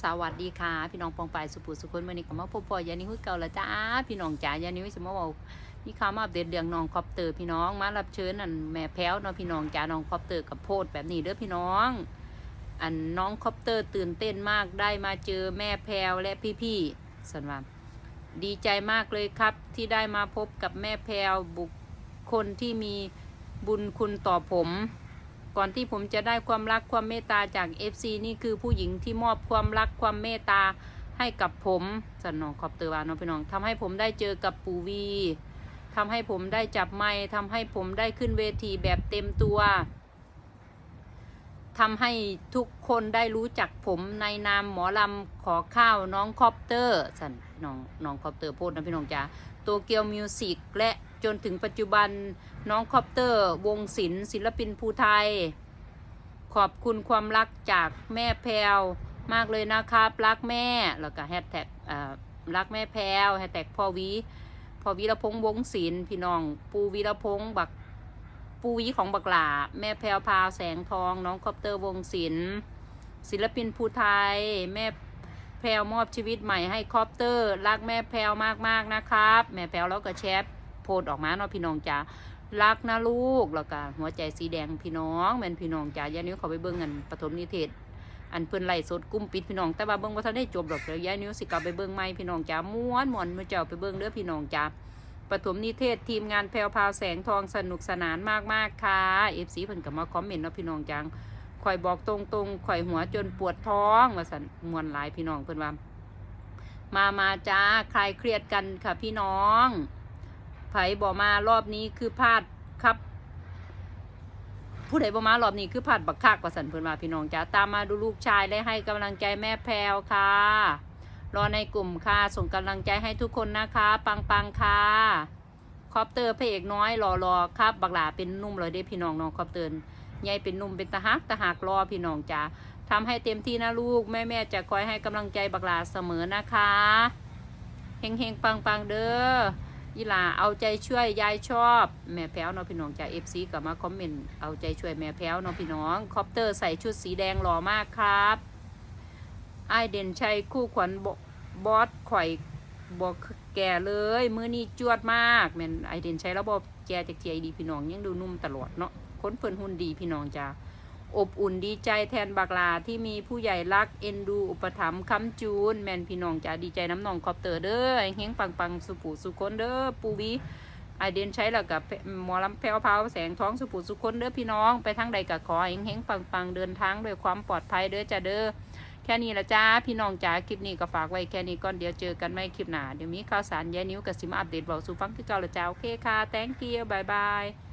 สวัสดีค่ะ พี่น้องปองปายสุปุสุคนเมื่อนี้ก็มาพบปอยานิวคือเก่าและจ้าพี่น้องจ๋ายานิวสิมาบอกมีข่าวมาอัปเดตเรื่องน้องคอปเตอร์พี่น้องมารับเชิญอันแม่แพ้วเนาะพี่น้องจ๋าน้องคอปเตอร์กับโพดแบบนี้เด้อพี่น้อง อันน้องคอปเตอร์ตื่นเต้นมากได้มาเจอแม่แพรวและพี่ๆสันว่าดีใจมากเลยครับที่ได้มาพบกับแม่แพรวบุคคลที่มีบุญคุณต่อผม ก่อนที่ผมจะได้ความรักความเมตตาจาก FC นี่คือผู้หญิงที่มอบความรักความเมตตาให้กับผมสันนองขอบเตอร์วานน้องพี่น้องทำให้ผมได้เจอกับปูวีทำให้ผมได้จับไม้ทำให้ผมได้ขึ้นเวทีแบบเต็มตัวทำให้ทุกคนได้รู้จักผมในนามหมอลำขอข้าวน้องคอปเตอร์สันน้องน้องคอปเตอร์พูดนะพี่น้องจ๋าโตเกียวมิวสิกและ จนถึงปัจจุบันน้องคอปเตอร์ วงศิลป์ศิลปินภูไทย ขอบคุณความรักจากแม่แพรวมากเลยนะครับรักแม่แล้วก็แฮชแท็กรักแม่แพรวแฮชแท็กพ่อวีพ่อวีระพงษ์วงศิลป์พี่น้อง ปูวีระพงษ์บักปูวีของบักหลาแม่แพรวพาวแสงทอง น้องคอปเตอร์วงศิลป์ศิลปินภูไทย แม่แพรวมอบชีวิตใหม่ให้คอปเตอร์ รักแม่แพรวมากๆนะครับ แม่แพรวแล้วก็แชท โพสต์ออกมาเนาะพี่น้องจ้ารักนะลูกแล้วก็หัวใจสีแดงพี่น้องแม่นพี่น้องจ้ายายนิ้วเขาไปเบิ่งกันปฐมนิเทศ อันเพิ่อนไล่สดกุ้มปิดพี่น้องแต่ว่าเบิ่งบ่ทันได้จบดอกเดี๋ยวยายนิ้วสิกลับไปเบิ่งใหม่พี่น้องจ้าม้วนมวนมือเจ้าไปเบิ่งเด้อพี่น้องจ้าปฐมนิเทศทีมงานแพรวพาวแสงทองสนุกสนานมากๆค่ะ FC เพิ่นก็มาคอมเมนต์เนาะพี่น้องจังข่อยบอกตรงๆข่อยหัวจนปวดท้องว่าซั่นมวนหลายพี่น้องเพิ่นว่ามามาจ้าคลายเครียดกันค่ะพี่น้อง ไผบอมารอบนี้คือพลาดครับ ผู้ใดบอมารอบนี้คือพลาดบักคักว่าสันเพิ่นว่าพี่น้องจ้าตามมาดูลูกชายและให้กำลังใจแม่แพรวค่ะ รอในกลุ่มค่ะส่งกำลังใจให้ทุกคนนะคะ ปังปังค่ะคอปเตอร์พระเอกน้อยรอรอครับ บักหลาเป็นนุ่มเลยเด้พี่น้องน้องคอปเตอร์ใหญ่เป็นนุ่มเป็นตะฮักตะหักรอพี่น้องจ้าทำให้เต็มที่นะลูก แม่แม่จะคอยให้กำลังใจบักหลาเสมอนะคะ เฮงเฮงปังปังเด้อ ยีลาเอาใจช่วยยายชอบ แม่แพ้วเนาะพี่น้องจากเอฟซีกลับมาคอมเมนต์เอาใจช่วยแม่แพ้วเนาะพี่น้องคอปเตอร์ใส่ชุดสีแดงหล่อมากครับไอเด่นชัยคู่ขวัญบอสข่อยบอกแก่เลยมือนี้จวดมากแม่นไอเด่นชัยแล้วบอกแกจากเจียดีพี่น้องยังดูนุ่มตลอดเนาะค้นเพิ่นหุ่นดีพี่น้องจ้า อบอุ่นดีใจแทนบักลาที่มีผู้ใหญ่รักเอ็นดูอุปถัมภ์ค้ำจูน แมนพี่น้องจ้าดีใจน้ำนองคอปเตอร์เด้อเฮงปังปังสุปูสุคนเด้อปูบีไอเดนใช้แล้วกับหมอลำแพ้วพาวแสงท้องสุปุสุคนเด้อพี่น้องไปทางใดกับขอเฮงเฮงปังปังเดินทางด้วยความปลอดภัยเด้อจ้าเด้อแค่นี้ละจ้าพี่น้องจ๋าคลิปนี้ก็ฝากไว้แค่นี้ก่อนเดี๋ยวเจอกันไม่คลิปหน้าเดี๋ยวมีข่าวสารแย่นิ้วกับซิมอัปเดตบอกสู่ฟังที่เก่าละจ้าโอเคค่ะ thank you บายบาย